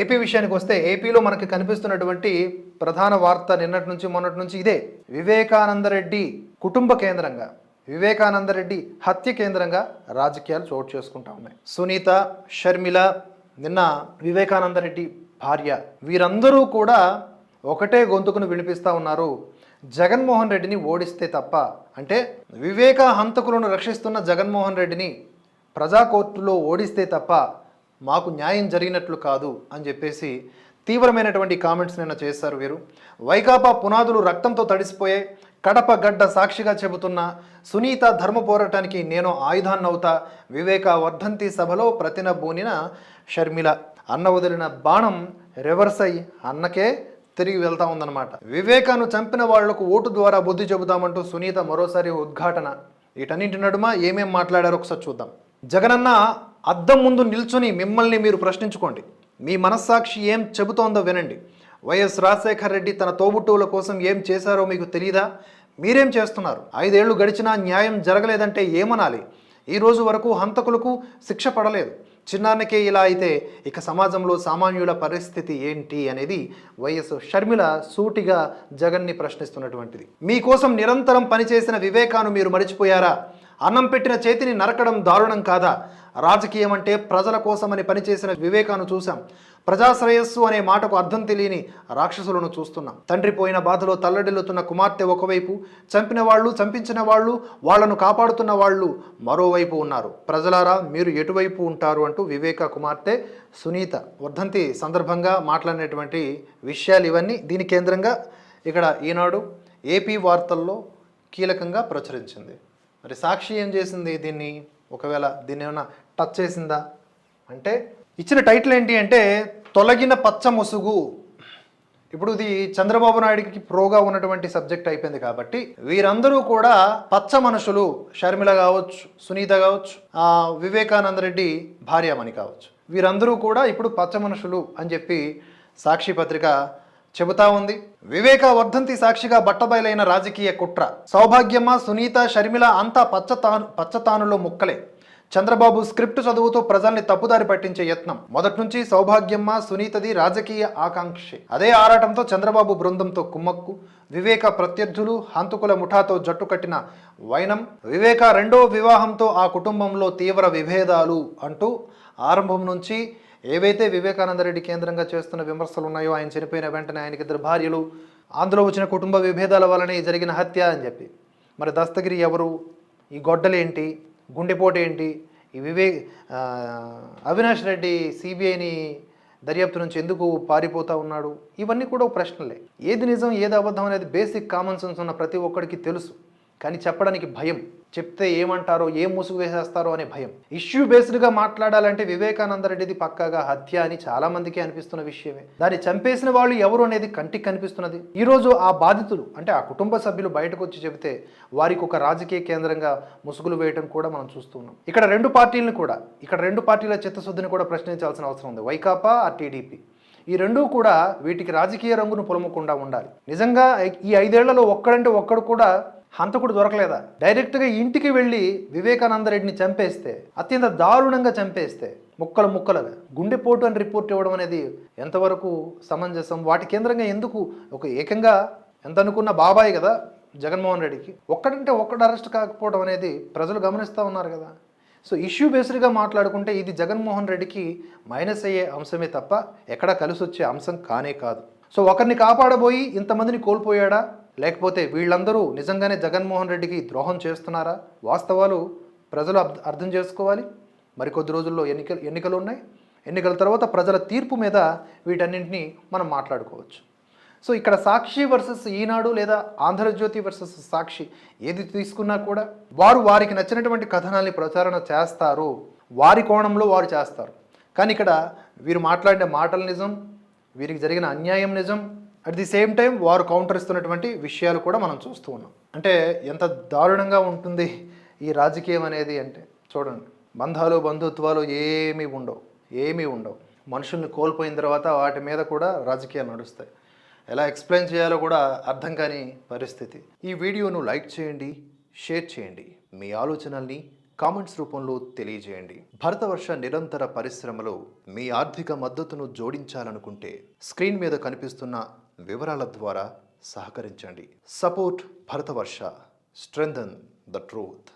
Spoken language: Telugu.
ఏపీ విషయానికి వస్తే ఏపీలో మనకి కనిపిస్తున్నటువంటి ప్రధాన వార్త నిన్నటి నుంచి మొన్నటి నుంచి ఇదే. వివేకానందరెడ్డి కుటుంబ కేంద్రంగా వివేకానందరెడ్డి హత్య కేంద్రంగా రాజకీయాలు చోటు చేసుకుంటా ఉన్నాయి. సునీత షర్మిల నిన్న వివేకానందరెడ్డి భార్య వీరందరూ కూడా ఒకటే గొంతుకును వినిపిస్తూ ఉన్నారు. జగన్మోహన్ రెడ్డిని ఓడిస్తే తప్ప అంటే వివేక హంతకులను రక్షిస్తున్న జగన్మోహన్ రెడ్డిని ప్రజా కోర్టులో ఓడిస్తే తప్ప మాకు న్యాయం జరిగినట్లు కాదు అని చెప్పేసి తీవ్రమైనటువంటి కామెంట్స్ నిన్న చేశారు వీరు. వైకాపా పునాదులు రక్తంతో తడిసిపోయే కడప గడ్డ సాక్షిగా చెబుతున్న సునీత ధర్మ పోరాటానికి నేను ఆయుధాన్నవుతా. వివేక వర్ధంతి సభలో ప్రతిన బూనిన షర్మిల. అన్న వదిలిన బాణం రివర్స్ అయి అన్నకే తిరిగి వెళ్తా ఉందన్నమాట. వివేకాను చంపిన వాళ్ళకు ఓటు ద్వారా బుద్ధి చెబుతామంటూ సునీత మరోసారి ఉద్ఘాటన. వీటన్నింటి నడుమ ఏమేం మాట్లాడారో ఒకసారి చూద్దాం. జగనన్న అద్దం ముందు నిల్చుని మిమ్మల్ని మీరు ప్రశ్నించుకోండి. మీ మనస్సాక్షి ఏం చెబుతోందో వినండి. వైఎస్ రాజశేఖర్ రెడ్డి తన తోబుట్టువుల కోసం ఏం చేశారో మీకు తెలియదా మీరేం చేస్తున్నారు? ఐదేళ్ళు గడిచినా న్యాయం జరగలేదంటే ఏమనాలి? ఈ రోజు వరకు హంతకులకు శిక్ష పడలేదు. చిన్నాన్నకే ఇలా అయితే ఇక సమాజంలో సామాన్యుల పరిస్థితి ఏంటి అనేది వైఎస్ షర్మిల సూటిగా జగన్ని ప్రశ్నిస్తున్నటువంటిది. మీకోసం నిరంతరం పనిచేసిన వివేకాను మీరు మరిచిపోయారా? అన్నం పెట్టిన చేతిని నరకడం దారుణం కాదా? రాజకీయం అంటే ప్రజల కోసమని పనిచేసిన వివేకాను చూశాం. ప్రజాశ్రేయస్సు అనే మాటకు అర్థం తెలియని రాక్షసులను చూస్తున్నాం. తండ్రి పోయిన బాధలో తల్లడిల్లుతున్న కుమార్తె ఒకవైపు చంపిన వాళ్ళు చంపించిన వాళ్ళు వాళ్ళను కాపాడుతున్న వాళ్ళు మరోవైపు ఉన్నారు. ప్రజలారా మీరు ఎటువైపు ఉంటారు అంటూ వివేక కుమార్తె సునీత వర్ధంతి సందర్భంగా మాట్లాడినటువంటి విషయాలు ఇవన్నీ దీని కేంద్రంగా ఇక్కడ ఈనాడు ఏపీ వార్తల్లో కీలకంగా ప్రచురించింది. మరి సాక్షి ఏం చేసింది దీన్ని? ఒకవేళ దీన్ని ఏమైనా టచ్ చేసిందా? అంటే ఇచ్చిన టైటిల్ ఏంటి అంటే తొలగిన పచ్చ ముసుగు. ఇప్పుడు ఇది చంద్రబాబు నాయుడికి ప్రోగా ఉన్నటువంటి సబ్జెక్ట్ అయిపోయింది కాబట్టి వీరందరూ కూడా పచ్చ మనుషులు. షర్మిల కావచ్చు సునీత కావచ్చు వివేకానంద రెడ్డి భార్యామణి కావచ్చు. వీరందరూ కూడా ఇప్పుడు పచ్చ మనుషులు అని చెప్పి సాక్షి పత్రిక చెబుతా ఉంది. వివేక వర్ధంతి సాక్షిగా బట్టబయలైన రాజకీయ కుట్ర. సౌభాగ్యమ్మ సునీత షర్మిల అంతా పచ్చతాను పచ్చతానులో ముక్కలే. చంద్రబాబు స్క్రిప్ట్ చదువుతూ ప్రజల్ని తప్పుదారి పట్టించే యత్నం. మొదటి నుంచి సౌభాగ్యమ్మ సునీతది రాజకీయ ఆకాంక్షే. అదే ఆరాటంతో చంద్రబాబు బృందంతో కుమ్మక్కు. వివేక ప్రత్యర్థులు హంతకుల ముఠాతో జట్టు కట్టిన వైనం. వివేక రెండో వివాహంతో ఆ కుటుంబంలో తీవ్ర విభేదాలు అంటూ ఆరంభం నుంచి ఏవైతే వివేకానందరెడ్డి కేంద్రంగా చేస్తున్న విమర్శలు ఉన్నాయో ఆయన చనిపోయిన వెంటనే ఆయనకి ఇద్దరు భార్యలు అందులో వచ్చిన కుటుంబ విభేదాల వలనే జరిగిన హత్య అని చెప్పి. మరి దస్తగిరి ఎవరు? ఈ గొడ్డలేంటి? గుండెపోటు ఏంటి? ఈ అవినాష్ రెడ్డి సిబిఐని దర్యాప్తు నుంచి ఎందుకు పారిపోతా ఉన్నాడు? ఇవన్నీ కూడా ఒక ప్రశ్నలే. ఏది నిజం ఏది అబద్ధం అనేది బేసిక్ కామన్ సెన్స్ ఉన్న ప్రతి ఒక్కడికి తెలుసు. కానీ చెప్పడానికి భయం. చెప్తే ఏమంటారో ఏం ముసుగు వేసేస్తారో అనే భయం. ఇష్యూ బేస్డ్గా మాట్లాడాలంటే వివేకానంద రెడ్డిది పక్కాగా హత్య అని చాలా మందికి అనిపిస్తున్న విషయమే. దాన్ని చంపేసిన వాళ్ళు ఎవరు అనేది కంటికి కనిపిస్తున్నది. ఈరోజు ఆ బాధితులు అంటే ఆ కుటుంబ సభ్యులు బయటకు వచ్చి చెబితే వారికి ఒక రాజకీయ కేంద్రంగా ముసుగులు వేయడం కూడా మనం చూస్తున్నాం ఇక్కడ రెండు పార్టీలను కూడా ఇక్కడ రెండు పార్టీల చిత్తశుద్ధిని కూడా ప్రశ్నించాల్సిన అవసరం ఉంది. వైకాపా ఆ టీడీపీ. ఈ రెండూ కూడా వీటికి రాజకీయ రంగును పొలమకుండా ఉండాలి. నిజంగా ఈ ఐదేళ్ళలో ఒక్కడంటే ఒక్కడు కూడా హంతకుడు దొరకలేదా? డైరెక్ట్గా ఇంటికి వెళ్ళి వివేకానంద రెడ్డిని చంపేస్తే అత్యంత దారుణంగా చంపేస్తే ముక్కలు ముక్కలుగా గుండెపోటు అని రిపోర్ట్ ఇవ్వడం అనేది ఎంతవరకు సమంజసం? వాటి కేంద్రంగా ఎందుకు? ఒక ఏకంగా ఎంత అనుకున్న బాబాయ్ కదా జగన్మోహన్ రెడ్డికి. ఒక్కడంటే ఒక్కడు అరెస్ట్ కాకపోవడం అనేది ప్రజలు గమనిస్తూ ఉన్నారు కదా. సో ఇష్యూ బేస్డ్గా మాట్లాడుకుంటే ఇది జగన్మోహన్ రెడ్డికి మైనస్ అయ్యే అంశమే తప్ప ఎక్కడా కలిసి వచ్చే అంశం కానే కాదు. సో ఒకరిని కాపాడబోయి ఇంతమందిని కోల్పోయాడా? లేకపోతే వీళ్ళందరూ నిజంగానే జగన్మోహన్ రెడ్డికి ద్రోహం చేస్తున్నారా? వాస్తవాలు ప్రజలు అర్థం చేసుకోవాలి. మరికొద్ది రోజుల్లో ఎన్నికలు ఎన్నికలు ఉన్నాయి. ఎన్నికల తర్వాత ప్రజల తీర్పు మీద వీటన్నింటినీ మనం మాట్లాడుకోవచ్చు. సో ఇక్కడ సాక్షి వర్సెస్ ఈనాడు లేదా ఆంధ్రజ్యోతి వర్సెస్ సాక్షి ఏది తీసుకున్నా కూడా వారు వారికి నచ్చినటువంటి కథనాల్ని ప్రచారణ చేస్తారు. వారి కోణంలో వారు చేస్తారు. కానీ ఇక్కడ వీరు మాట్లాడిన మాటల నిజం వీరికి జరిగిన అన్యాయం నిజం అట్ ది సేమ్ టైం వారు కౌంటర్ ఇస్తున్నటువంటి విషయాలు కూడా మనం చూస్తూ ఉన్నాం. అంటే ఎంత దారుణంగా ఉంటుంది ఈ రాజకీయం అనేది అంటే చూడండి. బంధాలు బంధుత్వాలు ఏమీ ఉండవు ఏమీ ఉండవు. మనుషుల్ని కోల్పోయిన తర్వాత వాటి మీద కూడా రాజకీయాలు నడుస్తాయి. ఎలా ఎక్స్ప్లెయిన్ చేయాలో కూడా అర్థం కాని పరిస్థితి. ఈ వీడియోను లైక్ చేయండి షేర్ చేయండి. మీ ఆలోచనల్ని కామెంట్స్ రూపంలో తెలియజేయండి. భరతవర్ష నిరంతర పరిశ్రమలో మీ ఆర్థిక మద్దతును జోడించాలనుకుంటే స్క్రీన్ మీద కనిపిస్తున్న వివరాల ద్వారా సహకరించండి. Support Bharatavarsha. Strengthen the truth.